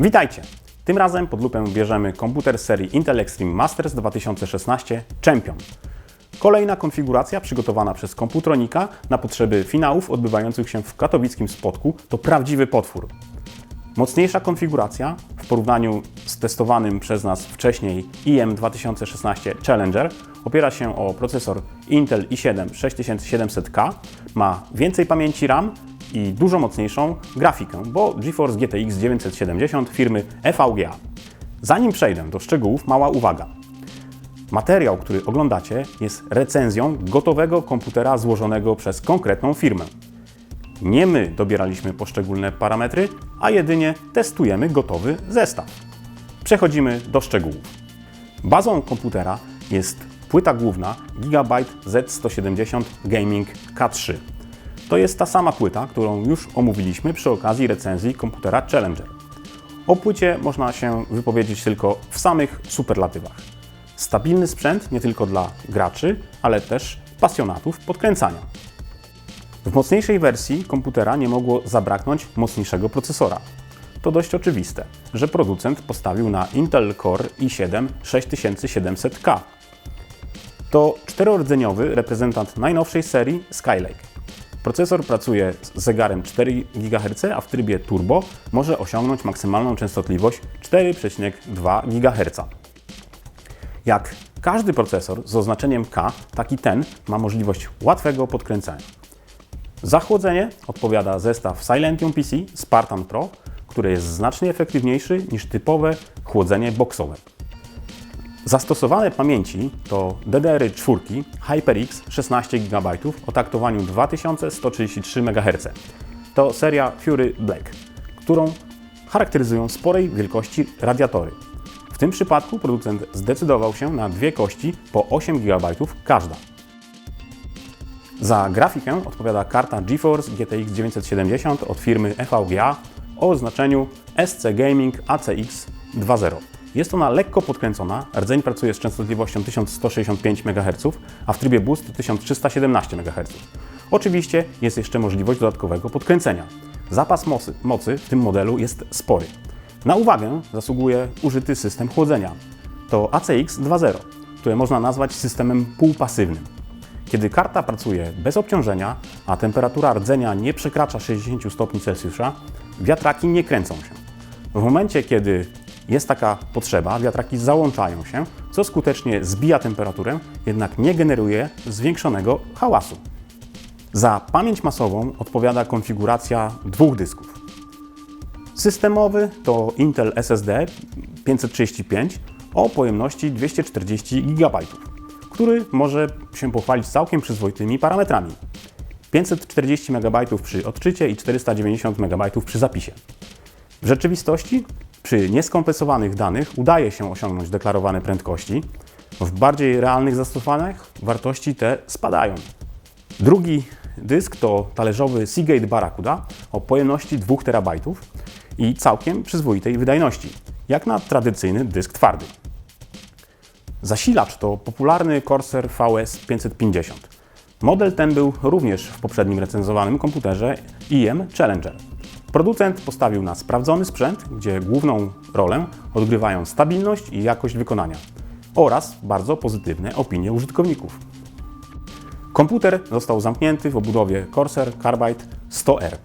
Witajcie! Tym razem pod lupę bierzemy komputer serii Intel Extreme Masters 2016 Champion. Kolejna konfiguracja przygotowana przez Komputronika na potrzeby finałów odbywających się w katowickim spotku to prawdziwy potwór. Mocniejsza konfiguracja w porównaniu z testowanym przez nas wcześniej IM 2016 Challenger opiera się o procesor Intel i7 6700K, ma więcej pamięci RAM i dużo mocniejszą grafikę, bo GeForce GTX 970 firmy EVGA. Zanim przejdę do szczegółów, mała uwaga. Materiał, który oglądacie, jest recenzją gotowego komputera złożonego przez konkretną firmę. Nie my dobieraliśmy poszczególne parametry, a jedynie testujemy gotowy zestaw. Przechodzimy do szczegółów. Bazą komputera jest płyta główna Gigabyte Z170 Gaming K3. To jest ta sama płyta, którą już omówiliśmy przy okazji recenzji komputera Challenger. O płycie można się wypowiedzieć tylko w samych superlatywach. Stabilny sprzęt nie tylko dla graczy, ale też pasjonatów podkręcania. W mocniejszej wersji komputera nie mogło zabraknąć mocniejszego procesora. To dość oczywiste, że producent postawił na Intel Core i7 6700K. To czterordzeniowy reprezentant najnowszej serii Skylake. Procesor pracuje z zegarem 4 GHz, a w trybie turbo może osiągnąć maksymalną częstotliwość 4,2 GHz. Jak każdy procesor z oznaczeniem K, taki ten ma możliwość łatwego podkręcania. Za chłodzenie odpowiada zestaw Silentium PC Spartan Pro, który jest znacznie efektywniejszy niż typowe chłodzenie boksowe. Zastosowane pamięci to DDR4 HyperX 16 GB o taktowaniu 2133 MHz. To seria Fury Black, którą charakteryzują sporej wielkości radiatory. W tym przypadku producent zdecydował się na dwie kości po 8 GB każda. Za grafikę odpowiada karta GeForce GTX 970 od firmy EVGA o oznaczeniu SC Gaming ACX 2.0. Jest ona lekko podkręcona, rdzeń pracuje z częstotliwością 1165 MHz, a w trybie boost 1317 MHz. Oczywiście jest jeszcze możliwość dodatkowego podkręcenia. Zapas mocy, mocy w tym modelu jest spory. Na uwagę zasługuje użyty system chłodzenia. To ACX 2.0, które można nazwać systemem półpasywnym. Kiedy karta pracuje bez obciążenia, a temperatura rdzenia nie przekracza 60 stopni Celsjusza, wiatraki nie kręcą się. W momencie, kiedy jest taka potrzeba, wiatraki załączają się, co skutecznie zbija temperaturę, jednak nie generuje zwiększonego hałasu. Za pamięć masową odpowiada konfiguracja dwóch dysków. Systemowy to Intel SSD 535 o pojemności 240 GB, który może się pochwalić całkiem przyzwoitymi parametrami. 540 MB przy odczycie i 490 MB przy zapisie. W rzeczywistości przy nieskompresowanych danych udaje się osiągnąć deklarowane prędkości. W bardziej realnych zastosowaniach wartości te spadają. Drugi dysk to talerzowy Seagate Barracuda o pojemności 2 TB i całkiem przyzwoitej wydajności, jak na tradycyjny dysk twardy. Zasilacz to popularny Corsair VS 550. Model ten był również w poprzednim recenzowanym komputerze IM Challenger. Producent postawił na sprawdzony sprzęt, gdzie główną rolę odgrywają stabilność i jakość wykonania oraz bardzo pozytywne opinie użytkowników. Komputer został zamknięty w obudowie Corsair Carbide 100R.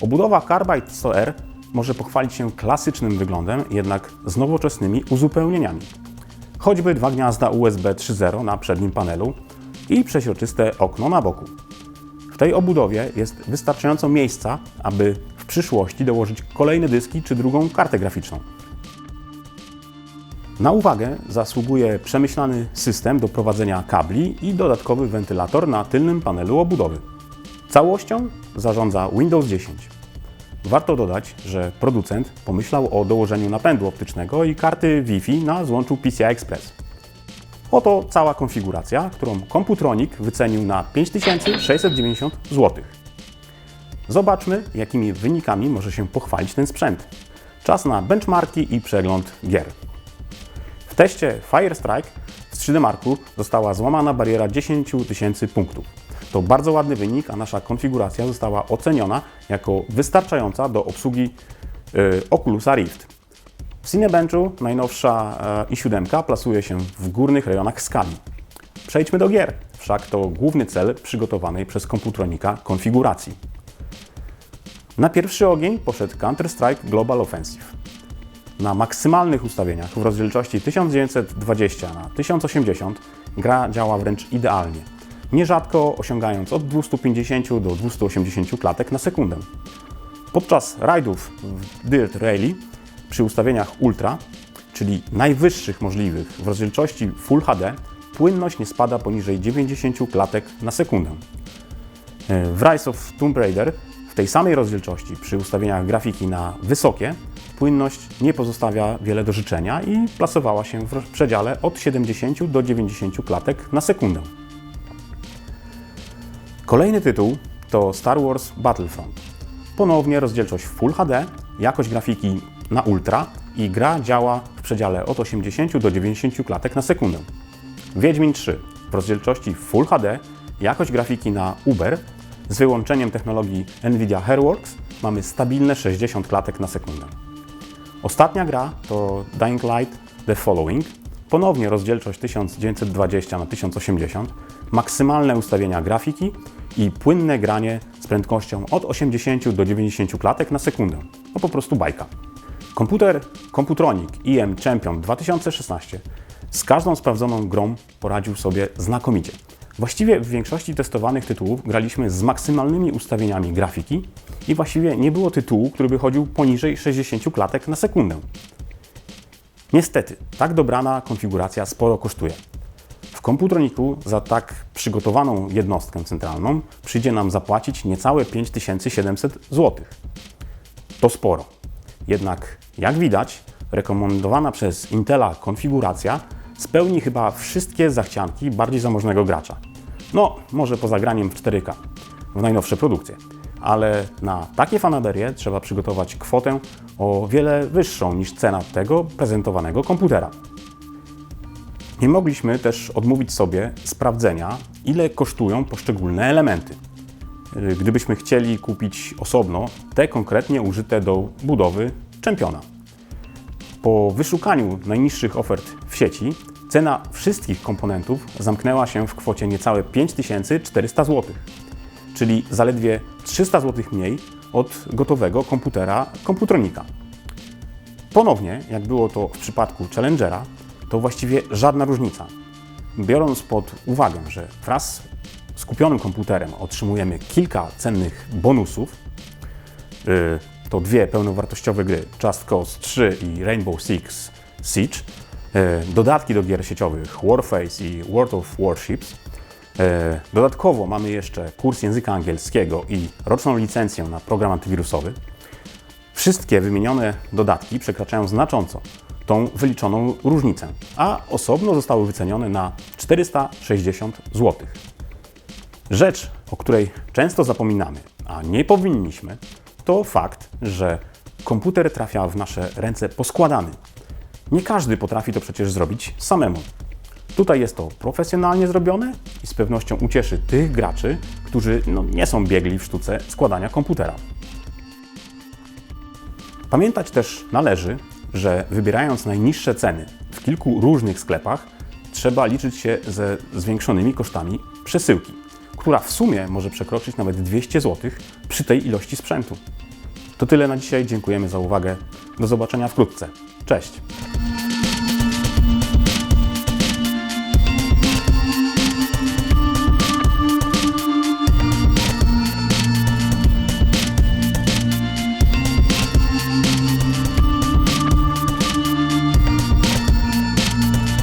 Obudowa Carbide 100R może pochwalić się klasycznym wyglądem, jednak z nowoczesnymi uzupełnieniami. Choćby dwa gniazda USB 3.0 na przednim panelu i przeźroczyste okno na boku. W tej obudowie jest wystarczająco miejsca, aby przyszłości dołożyć kolejne dyski czy drugą kartę graficzną. Na uwagę zasługuje przemyślany system do prowadzenia kabli i dodatkowy wentylator na tylnym panelu obudowy. Całością zarządza Windows 10. Warto dodać, że producent pomyślał o dołożeniu napędu optycznego i karty Wi-Fi na złączu PCI Express. Oto cała konfiguracja, którą Computronic wycenił na 5690 zł. Zobaczmy, jakimi wynikami może się pochwalić ten sprzęt. Czas na benchmarki i przegląd gier. W teście Firestrike z 3D Marku została złamana bariera 10 tysięcy punktów. To bardzo ładny wynik, a nasza konfiguracja została oceniona jako wystarczająca do obsługi y, Oculusa Rift. W Cinebenchu najnowsza e, i7 plasuje się w górnych rejonach skali. Przejdźmy do gier, wszak to główny cel przygotowanej przez komputronika konfiguracji. Na pierwszy ogień poszedł Counter-Strike Global Offensive. Na maksymalnych ustawieniach w rozdzielczości 1920 na 1080 gra działa wręcz idealnie, nierzadko osiągając od 250 do 280 klatek na sekundę. Podczas rajdów w Dirt Rally przy ustawieniach Ultra, czyli najwyższych możliwych w rozdzielczości Full HD, płynność nie spada poniżej 90 klatek na sekundę. W Rise of Tomb Raider w tej samej rozdzielczości przy ustawieniach grafiki na wysokie płynność nie pozostawia wiele do życzenia i plasowała się w przedziale od 70 do 90 klatek na sekundę. Kolejny tytuł to Star Wars Battlefront. Ponownie rozdzielczość w Full HD, jakość grafiki na Ultra i gra działa w przedziale od 80 do 90 klatek na sekundę. Wiedźmin 3 w rozdzielczości Full HD, jakość grafiki na Uber z wyłączeniem technologii Nvidia Hairworks mamy stabilne 60 klatek na sekundę. Ostatnia gra to Dying Light The Following. Ponownie rozdzielczość 1920 na 1080, maksymalne ustawienia grafiki i płynne granie z prędkością od 80 do 90 klatek na sekundę. No po prostu bajka. Komputer Computronic IM Champion 2016 z każdą sprawdzoną grą poradził sobie znakomicie. Właściwie w większości testowanych tytułów graliśmy z maksymalnymi ustawieniami grafiki i właściwie nie było tytułu, który by chodził poniżej 60 klatek na sekundę. Niestety, tak dobrana konfiguracja sporo kosztuje. W komputroniku za tak przygotowaną jednostkę centralną przyjdzie nam zapłacić niecałe 5700 zł. To sporo. Jednak, jak widać, rekomendowana przez Intela konfiguracja spełni chyba wszystkie zachcianki bardziej zamożnego gracza. No, może poza graniem w 4K, w najnowsze produkcje. Ale na takie fanaberie trzeba przygotować kwotę o wiele wyższą niż cena tego prezentowanego komputera. Nie mogliśmy też odmówić sobie sprawdzenia, ile kosztują poszczególne elementy. Gdybyśmy chcieli kupić osobno te konkretnie użyte do budowy czempiona. Po wyszukaniu najniższych ofert w sieci, cena wszystkich komponentów zamknęła się w kwocie niecałe 5400 zł, czyli zaledwie 300 zł mniej od gotowego komputera komputronika. Ponownie, jak było to w przypadku Challengera, to właściwie żadna różnica. Biorąc pod uwagę, że wraz z kupionym komputerem otrzymujemy kilka cennych bonusów, yy, to dwie pełnowartościowe gry Just Cause 3 i Rainbow Six Siege, dodatki do gier sieciowych Warface i World of Warships. Yy, dodatkowo mamy jeszcze kurs języka angielskiego i roczną licencję na program antywirusowy. Wszystkie wymienione dodatki przekraczają znacząco tą wyliczoną różnicę, a osobno zostały wycenione na 460 zł. Rzecz, o której często zapominamy, a nie powinniśmy, to fakt, że komputer trafia w nasze ręce poskładany. Nie każdy potrafi to przecież zrobić samemu. Tutaj jest to profesjonalnie zrobione i z pewnością ucieszy tych graczy, którzy no, nie są biegli w sztuce składania komputera. Pamiętać też należy, że wybierając najniższe ceny w kilku różnych sklepach, trzeba liczyć się ze zwiększonymi kosztami przesyłki, która w sumie może przekroczyć nawet 200 zł przy tej ilości sprzętu. To tyle na dzisiaj. Dziękujemy za uwagę. Do zobaczenia wkrótce. Cześć!